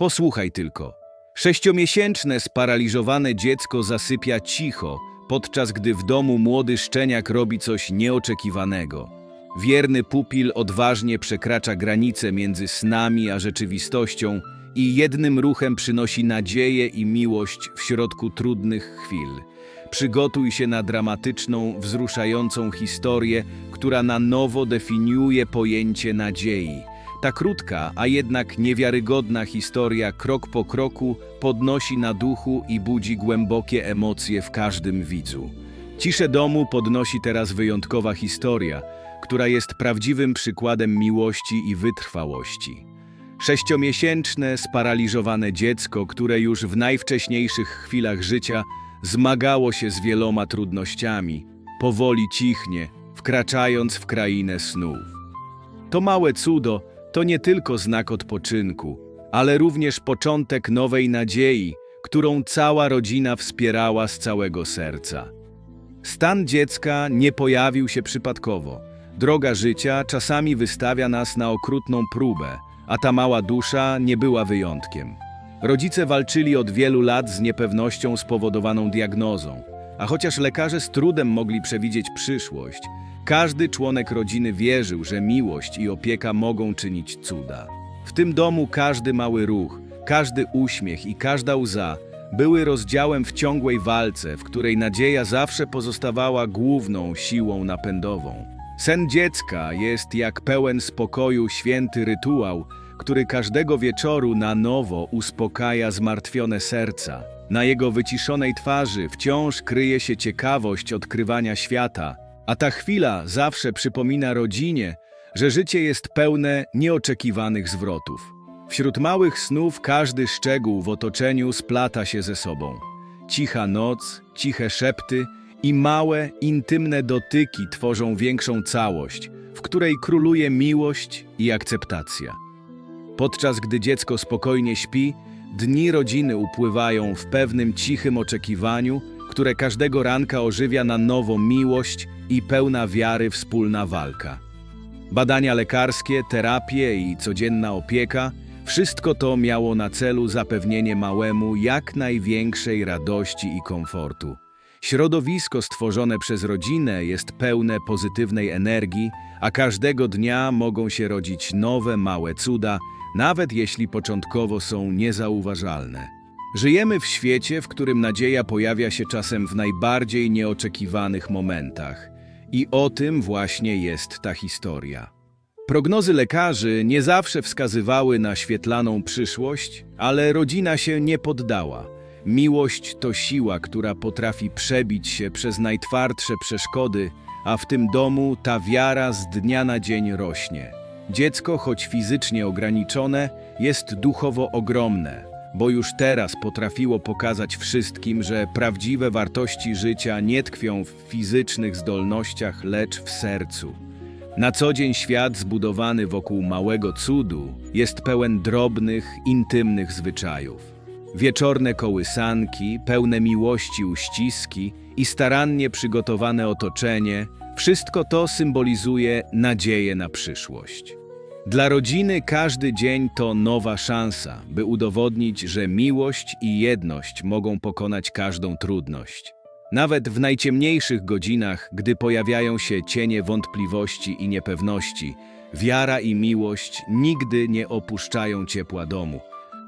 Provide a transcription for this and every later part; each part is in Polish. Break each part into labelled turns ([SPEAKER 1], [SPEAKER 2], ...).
[SPEAKER 1] Posłuchaj tylko. Sześciomiesięczne, sparaliżowane dziecko zasypia cicho, podczas gdy w domu młody szczeniak robi coś nieoczekiwanego. Wierny pupil odważnie przekracza granicę między snami a rzeczywistością i jednym ruchem przynosi nadzieję i miłość w środku trudnych chwil. Przygotuj się na dramatyczną, wzruszającą historię, która na nowo definiuje pojęcie nadziei. Ta krótka, a jednak niewiarygodna historia krok po kroku podnosi na duchu i budzi głębokie emocje w każdym widzu. Ciszę domu podnosi teraz wyjątkowa historia, która jest prawdziwym przykładem miłości i wytrwałości. Sześciomiesięczne, sparaliżowane dziecko, które już w najwcześniejszych chwilach życia zmagało się z wieloma trudnościami, powoli cichnie, wkraczając w krainę snów. To małe cudo to nie tylko znak odpoczynku, ale również początek nowej nadziei, którą cała rodzina wspierała z całego serca. Stan dziecka nie pojawił się przypadkowo. Droga życia czasami wystawia nas na okrutną próbę, a ta mała dusza nie była wyjątkiem. Rodzice walczyli od wielu lat z niepewnością spowodowaną diagnozą, a chociaż lekarze z trudem mogli przewidzieć przyszłość, każdy członek rodziny wierzył, że miłość i opieka mogą czynić cuda. W tym domu każdy mały ruch, każdy uśmiech i każda łza były rozdziałem w ciągłej walce, w której nadzieja zawsze pozostawała główną siłą napędową. Sen dziecka jest jak pełen spokoju święty rytuał, który każdego wieczoru na nowo uspokaja zmartwione serca. Na jego wyciszonej twarzy wciąż kryje się ciekawość odkrywania świata, a ta chwila zawsze przypomina rodzinie, że życie jest pełne nieoczekiwanych zwrotów. Wśród małych snów każdy szczegół w otoczeniu splata się ze sobą. Cicha noc, ciche szepty i małe, intymne dotyki tworzą większą całość, w której króluje miłość i akceptacja. Podczas gdy dziecko spokojnie śpi, dni rodziny upływają w pewnym cichym oczekiwaniu, które każdego ranka ożywia na nowo miłość i pełna wiary wspólna walka. Badania lekarskie, terapie i codzienna opieka wszystko to miało na celu zapewnienie małemu jak największej radości i komfortu. Środowisko stworzone przez rodzinę jest pełne pozytywnej energii, a każdego dnia mogą się rodzić nowe małe cuda, nawet jeśli początkowo są niezauważalne. Żyjemy w świecie, w którym nadzieja pojawia się czasem w najbardziej nieoczekiwanych momentach. I o tym właśnie jest ta historia. Prognozy lekarzy nie zawsze wskazywały na świetlaną przyszłość, ale rodzina się nie poddała. Miłość to siła, która potrafi przebić się przez najtwardsze przeszkody, a w tym domu ta wiara z dnia na dzień rośnie. Dziecko, choć fizycznie ograniczone, jest duchowo ogromne, bo już teraz potrafiło pokazać wszystkim, że prawdziwe wartości życia nie tkwią w fizycznych zdolnościach, lecz w sercu. Na co dzień świat zbudowany wokół małego cudu jest pełen drobnych, intymnych zwyczajów. Wieczorne kołysanki, pełne miłości uściski i starannie przygotowane otoczenie wszystko to symbolizuje nadzieję na przyszłość. Dla rodziny każdy dzień to nowa szansa, by udowodnić, że miłość i jedność mogą pokonać każdą trudność. Nawet w najciemniejszych godzinach, gdy pojawiają się cienie wątpliwości i niepewności, wiara i miłość nigdy nie opuszczają ciepła domu.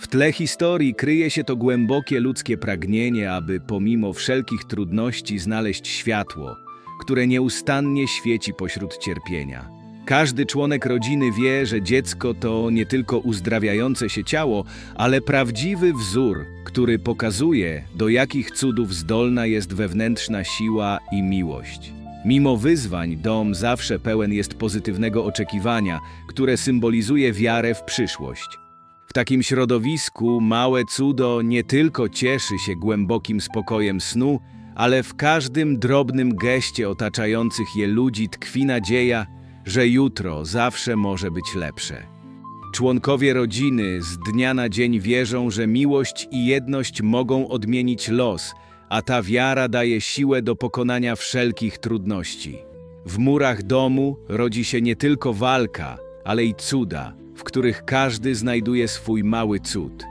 [SPEAKER 1] W tle historii kryje się to głębokie ludzkie pragnienie, aby pomimo wszelkich trudności znaleźć światło, które nieustannie świeci pośród cierpienia. Każdy członek rodziny wie, że dziecko to nie tylko uzdrawiające się ciało, ale prawdziwy wzór, który pokazuje, do jakich cudów zdolna jest wewnętrzna siła i miłość. Mimo wyzwań, dom zawsze pełen jest pozytywnego oczekiwania, które symbolizuje wiarę w przyszłość. W takim środowisku małe cudo nie tylko cieszy się głębokim spokojem snu, ale w każdym drobnym geście otaczających je ludzi tkwi nadzieja, że jutro zawsze może być lepsze. Członkowie rodziny z dnia na dzień wierzą, że miłość i jedność mogą odmienić los, a ta wiara daje siłę do pokonania wszelkich trudności. W murach domu rodzi się nie tylko walka, ale i cuda, w których każdy znajduje swój mały cud.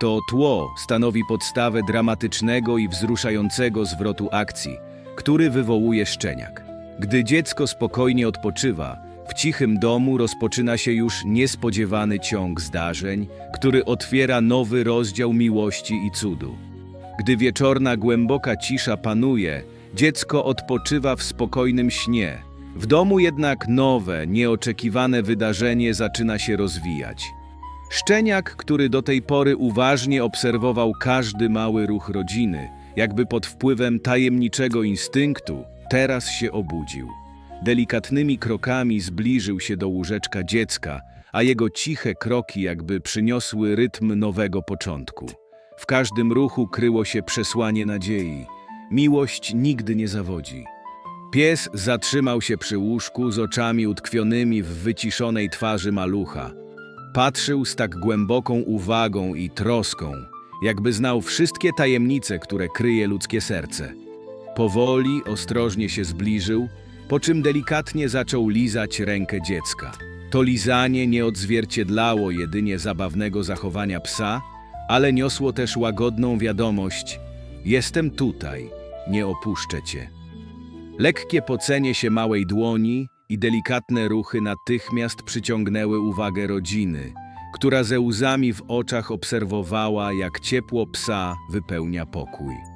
[SPEAKER 1] To tło stanowi podstawę dramatycznego i wzruszającego zwrotu akcji, który wywołuje szczeniak. Gdy dziecko spokojnie odpoczywa, w cichym domu rozpoczyna się już niespodziewany ciąg zdarzeń, który otwiera nowy rozdział miłości i cudu. Gdy wieczorna głęboka cisza panuje, dziecko odpoczywa w spokojnym śnie. W domu jednak nowe, nieoczekiwane wydarzenie zaczyna się rozwijać. Szczeniak, który do tej pory uważnie obserwował każdy mały ruch rodziny, jakby pod wpływem tajemniczego instynktu, teraz się obudził. Delikatnymi krokami zbliżył się do łóżeczka dziecka, a jego ciche kroki jakby przyniosły rytm nowego początku. W każdym ruchu kryło się przesłanie nadziei. Miłość nigdy nie zawodzi. Pies zatrzymał się przy łóżku z oczami utkwionymi w wyciszonej twarzy malucha. Patrzył z tak głęboką uwagą i troską, jakby znał wszystkie tajemnice, które kryje ludzkie serce. Powoli, ostrożnie się zbliżył, po czym delikatnie zaczął lizać rękę dziecka. To lizanie nie odzwierciedlało jedynie zabawnego zachowania psa, ale niosło też łagodną wiadomość: Jestem tutaj, nie opuszczę cię. Lekkie pocenie się małej dłoni i delikatne ruchy natychmiast przyciągnęły uwagę rodziny, która ze łzami w oczach obserwowała, jak ciepło psa wypełnia pokój.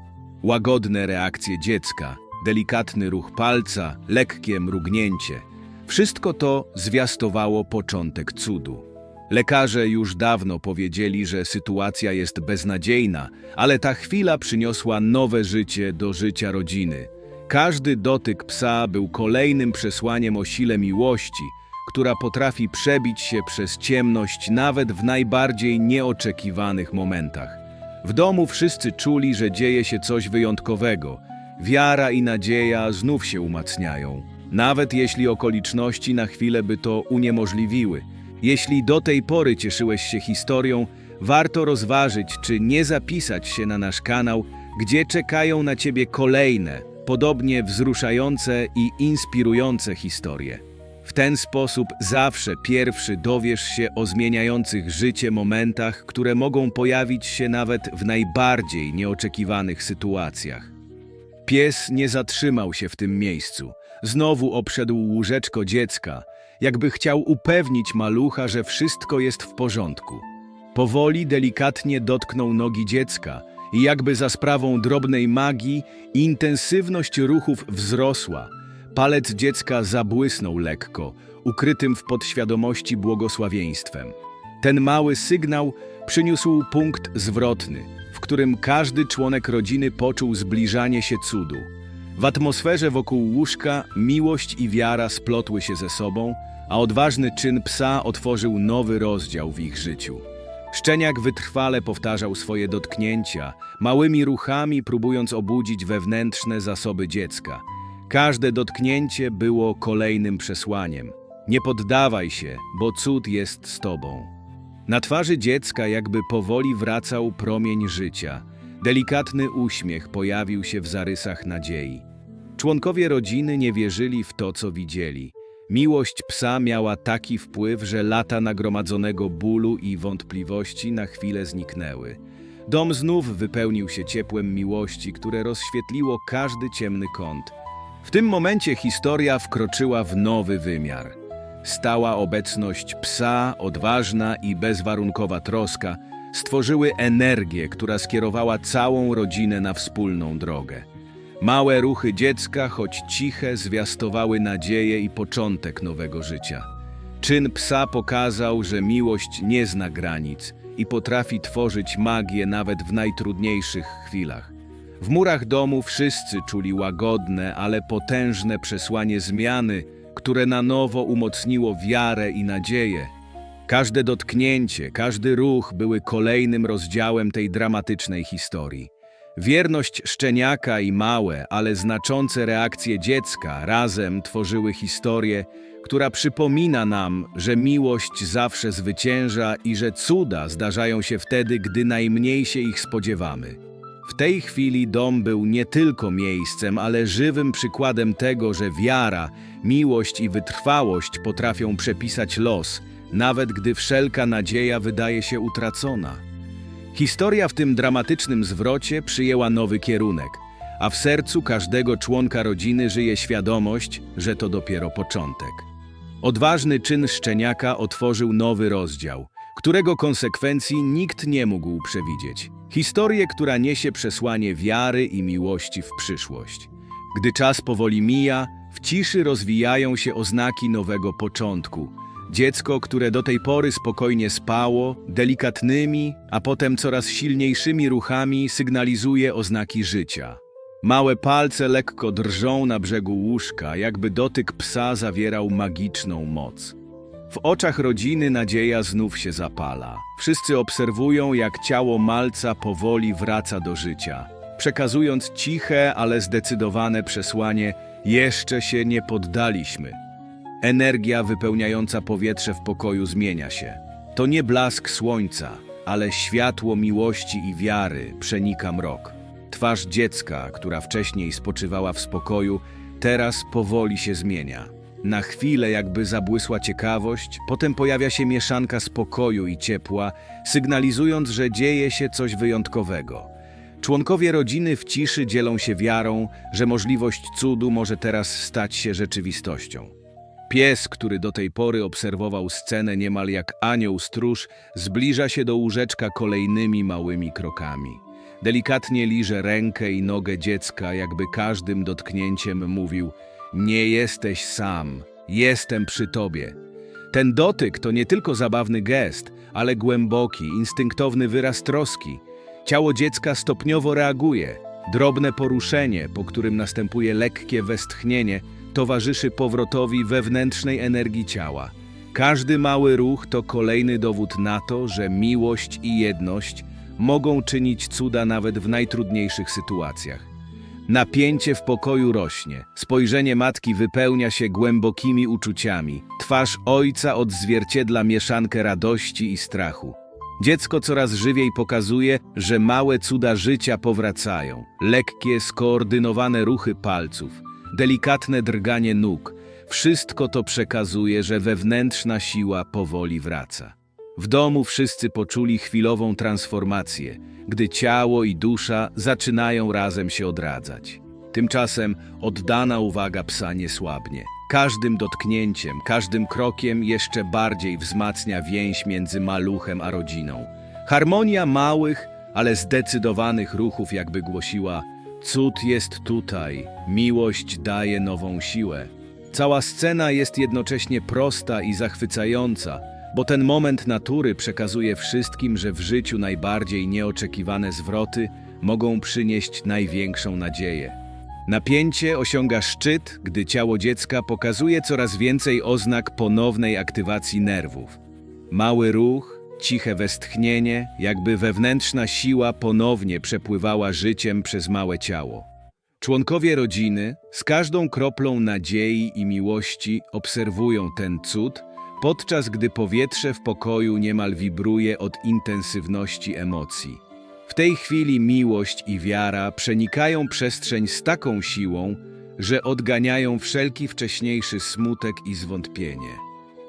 [SPEAKER 1] Łagodne reakcje dziecka, delikatny ruch palca, lekkie mrugnięcie wszystko to zwiastowało początek cudu. Lekarze już dawno powiedzieli, że sytuacja jest beznadziejna, ale ta chwila przyniosła nowe życie do życia rodziny. Każdy dotyk psa był kolejnym przesłaniem o sile miłości, która potrafi przebić się przez ciemność nawet w najbardziej nieoczekiwanych momentach. W domu wszyscy czuli, że dzieje się coś wyjątkowego. Wiara i nadzieja znów się umacniają, nawet jeśli okoliczności na chwilę by to uniemożliwiły. Jeśli do tej pory cieszyłeś się historią, warto rozważyć, czy nie zapisać się na nasz kanał, gdzie czekają na Ciebie kolejne, podobnie wzruszające i inspirujące historie. W ten sposób zawsze pierwszy dowiesz się o zmieniających życie momentach, które mogą pojawić się nawet w najbardziej nieoczekiwanych sytuacjach. Pies nie zatrzymał się w tym miejscu. Znowu obszedł łóżeczko dziecka, jakby chciał upewnić malucha, że wszystko jest w porządku. Powoli, delikatnie dotknął nogi dziecka i jakby za sprawą drobnej magii intensywność ruchów wzrosła. Palec dziecka zabłysnął lekko, ukrytym w podświadomości błogosławieństwem. Ten mały sygnał przyniósł punkt zwrotny, w którym każdy członek rodziny poczuł zbliżanie się cudu. W atmosferze wokół łóżka miłość i wiara splotły się ze sobą, a odważny czyn psa otworzył nowy rozdział w ich życiu. Szczeniak wytrwale powtarzał swoje dotknięcia, małymi ruchami próbując obudzić wewnętrzne zasoby dziecka. Każde dotknięcie było kolejnym przesłaniem. Nie poddawaj się, bo cud jest z tobą. Na twarzy dziecka jakby powoli wracał promień życia. Delikatny uśmiech pojawił się w zarysach nadziei. Członkowie rodziny nie wierzyli w to, co widzieli. Miłość psa miała taki wpływ, że lata nagromadzonego bólu i wątpliwości na chwilę zniknęły. Dom znów wypełnił się ciepłem miłości, które rozświetliło każdy ciemny kąt. W tym momencie historia wkroczyła w nowy wymiar. Stała obecność psa, odważna i bezwarunkowa troska stworzyły energię, która skierowała całą rodzinę na wspólną drogę. Małe ruchy dziecka, choć ciche, zwiastowały nadzieję i początek nowego życia. Czyn psa pokazał, że miłość nie zna granic i potrafi tworzyć magię nawet w najtrudniejszych chwilach. W murach domu wszyscy czuli łagodne, ale potężne przesłanie zmiany, które na nowo umocniło wiarę i nadzieję. Każde dotknięcie, każdy ruch były kolejnym rozdziałem tej dramatycznej historii. Wierność szczeniaka i małe, ale znaczące reakcje dziecka razem tworzyły historię, która przypomina nam, że miłość zawsze zwycięża i że cuda zdarzają się wtedy, gdy najmniej się ich spodziewamy. W tej chwili dom był nie tylko miejscem, ale żywym przykładem tego, że wiara, miłość i wytrwałość potrafią przepisać los, nawet gdy wszelka nadzieja wydaje się utracona. Historia w tym dramatycznym zwrocie przyjęła nowy kierunek, a w sercu każdego członka rodziny żyje świadomość, że to dopiero początek. Odważny czyn szczeniaka otworzył nowy rozdział, którego konsekwencji nikt nie mógł przewidzieć. Historię, która niesie przesłanie wiary i miłości w przyszłość. Gdy czas powoli mija, w ciszy rozwijają się oznaki nowego początku. Dziecko, które do tej pory spokojnie spało, delikatnymi, a potem coraz silniejszymi ruchami sygnalizuje oznaki życia. Małe palce lekko drżą na brzegu łóżka, jakby dotyk psa zawierał magiczną moc. W oczach rodziny nadzieja znów się zapala. Wszyscy obserwują, jak ciało malca powoli wraca do życia, przekazując ciche, ale zdecydowane przesłanie: jeszcze się nie poddaliśmy. Energia wypełniająca powietrze w pokoju zmienia się. To nie blask słońca, ale światło miłości i wiary przenika mrok. Twarz dziecka, która wcześniej spoczywała w spokoju, teraz powoli się zmienia. Na chwilę jakby zabłysła ciekawość, potem pojawia się mieszanka spokoju i ciepła, sygnalizując, że dzieje się coś wyjątkowego. Członkowie rodziny w ciszy dzielą się wiarą, że możliwość cudu może teraz stać się rzeczywistością. Pies, który do tej pory obserwował scenę niemal jak anioł stróż, zbliża się do łóżeczka kolejnymi małymi krokami. Delikatnie liże rękę i nogę dziecka, jakby każdym dotknięciem mówił: Nie jesteś sam, jestem przy tobie. Ten dotyk to nie tylko zabawny gest, ale głęboki, instynktowny wyraz troski. Ciało dziecka stopniowo reaguje. Drobne poruszenie, po którym następuje lekkie westchnienie, towarzyszy powrotowi wewnętrznej energii ciała. Każdy mały ruch to kolejny dowód na to, że miłość i jedność mogą czynić cuda nawet w najtrudniejszych sytuacjach. Napięcie w pokoju rośnie, spojrzenie matki wypełnia się głębokimi uczuciami, twarz ojca odzwierciedla mieszankę radości i strachu. Dziecko coraz żywiej pokazuje, że małe cuda życia powracają. Lekkie, skoordynowane ruchy palców, delikatne drganie nóg, wszystko to przekazuje, że wewnętrzna siła powoli wraca. W domu wszyscy poczuli chwilową transformację, gdy ciało i dusza zaczynają razem się odradzać. Tymczasem oddana uwaga psa nie słabnie. Każdym dotknięciem, każdym krokiem jeszcze bardziej wzmacnia więź między maluchem a rodziną. Harmonia małych, ale zdecydowanych ruchów jakby głosiła Cud jest tutaj, miłość daje nową siłę. Cała scena jest jednocześnie prosta i zachwycająca, bo ten moment natury przekazuje wszystkim, że w życiu najbardziej nieoczekiwane zwroty mogą przynieść największą nadzieję. Napięcie osiąga szczyt, gdy ciało dziecka pokazuje coraz więcej oznak ponownej aktywacji nerwów. Mały ruch, ciche westchnienie, jakby wewnętrzna siła ponownie przepływała życiem przez małe ciało. Członkowie rodziny z każdą kroplą nadziei i miłości obserwują ten cud, podczas gdy powietrze w pokoju niemal wibruje od intensywności emocji. W tej chwili miłość i wiara przenikają przestrzeń z taką siłą, że odganiają wszelki wcześniejszy smutek i zwątpienie.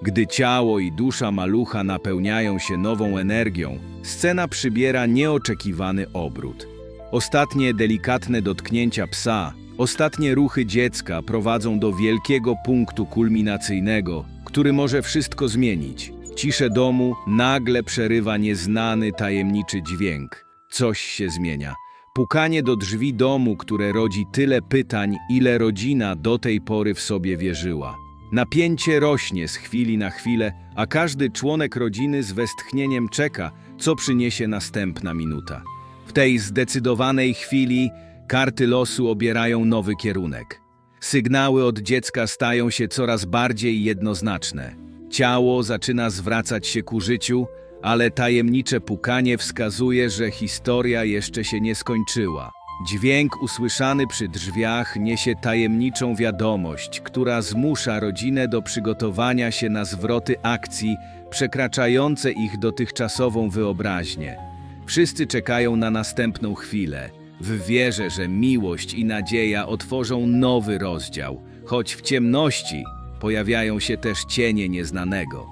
[SPEAKER 1] Gdy ciało i dusza malucha napełniają się nową energią, scena przybiera nieoczekiwany obrót. Ostatnie delikatne dotknięcia psa, ostatnie ruchy dziecka prowadzą do wielkiego punktu kulminacyjnego, który może wszystko zmienić. Ciszę domu nagle przerywa nieznany, tajemniczy dźwięk. Coś się zmienia. Pukanie do drzwi domu, które rodzi tyle pytań, ile rodzina do tej pory w sobie wierzyła. Napięcie rośnie z chwili na chwilę, a każdy członek rodziny z westchnieniem czeka, co przyniesie następna minuta. W tej zdecydowanej chwili karty losu obierają nowy kierunek. Sygnały od dziecka stają się coraz bardziej jednoznaczne. Ciało zaczyna zwracać się ku życiu, ale tajemnicze pukanie wskazuje, że historia jeszcze się nie skończyła. Dźwięk usłyszany przy drzwiach niesie tajemniczą wiadomość, która zmusza rodzinę do przygotowania się na zwroty akcji przekraczające ich dotychczasową wyobraźnię. Wszyscy czekają na następną chwilę, w wierze, że miłość i nadzieja otworzą nowy rozdział, choć w ciemności pojawiają się też cienie nieznanego.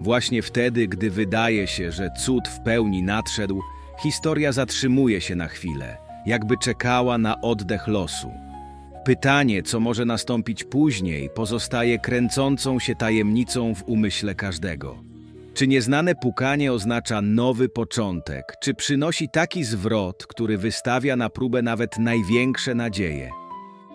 [SPEAKER 1] Właśnie wtedy, gdy wydaje się, że cud w pełni nadszedł, historia zatrzymuje się na chwilę, jakby czekała na oddech losu. Pytanie, co może nastąpić później, pozostaje kręcącą się tajemnicą w umyśle każdego. Czy nieznane pukanie oznacza nowy początek, czy przynosi taki zwrot, który wystawia na próbę nawet największe nadzieje?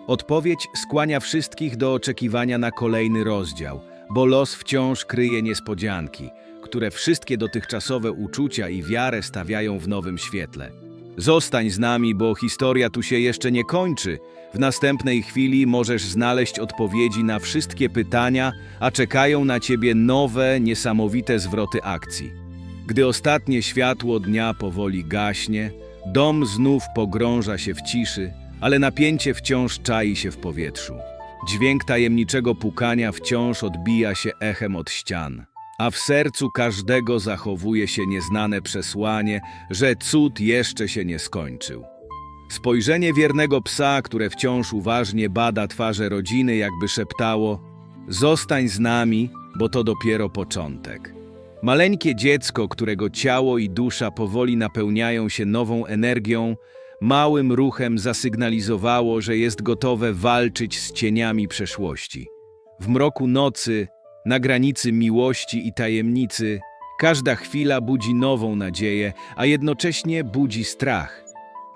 [SPEAKER 1] Odpowiedź skłania wszystkich do oczekiwania na kolejny rozdział, bo los wciąż kryje niespodzianki, które wszystkie dotychczasowe uczucia i wiarę stawiają w nowym świetle. Zostań z nami, bo historia tu się jeszcze nie kończy. W następnej chwili możesz znaleźć odpowiedzi na wszystkie pytania, a czekają na ciebie nowe, niesamowite zwroty akcji. Gdy ostatnie światło dnia powoli gaśnie, dom znów pogrąża się w ciszy, ale napięcie wciąż czai się w powietrzu. Dźwięk tajemniczego pukania wciąż odbija się echem od ścian, a w sercu każdego zachowuje się nieznane przesłanie, że cud jeszcze się nie skończył. Spojrzenie wiernego psa, które wciąż uważnie bada twarze rodziny, jakby szeptało: Zostań z nami, bo to dopiero początek. Maleńkie dziecko, którego ciało i dusza powoli napełniają się nową energią, małym ruchem zasygnalizowało, że jest gotowe walczyć z cieniami przeszłości. W mroku nocy, na granicy miłości i tajemnicy, każda chwila budzi nową nadzieję, a jednocześnie budzi strach.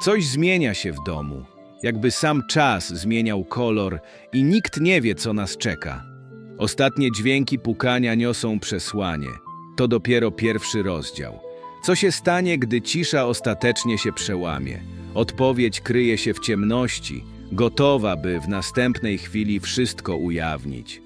[SPEAKER 1] Coś zmienia się w domu, jakby sam czas zmieniał kolor i nikt nie wie, co nas czeka. Ostatnie dźwięki pukania niosą przesłanie. To dopiero pierwszy rozdział. Co się stanie, gdy cisza ostatecznie się przełamie? Odpowiedź kryje się w ciemności, gotowa, by w następnej chwili wszystko ujawnić.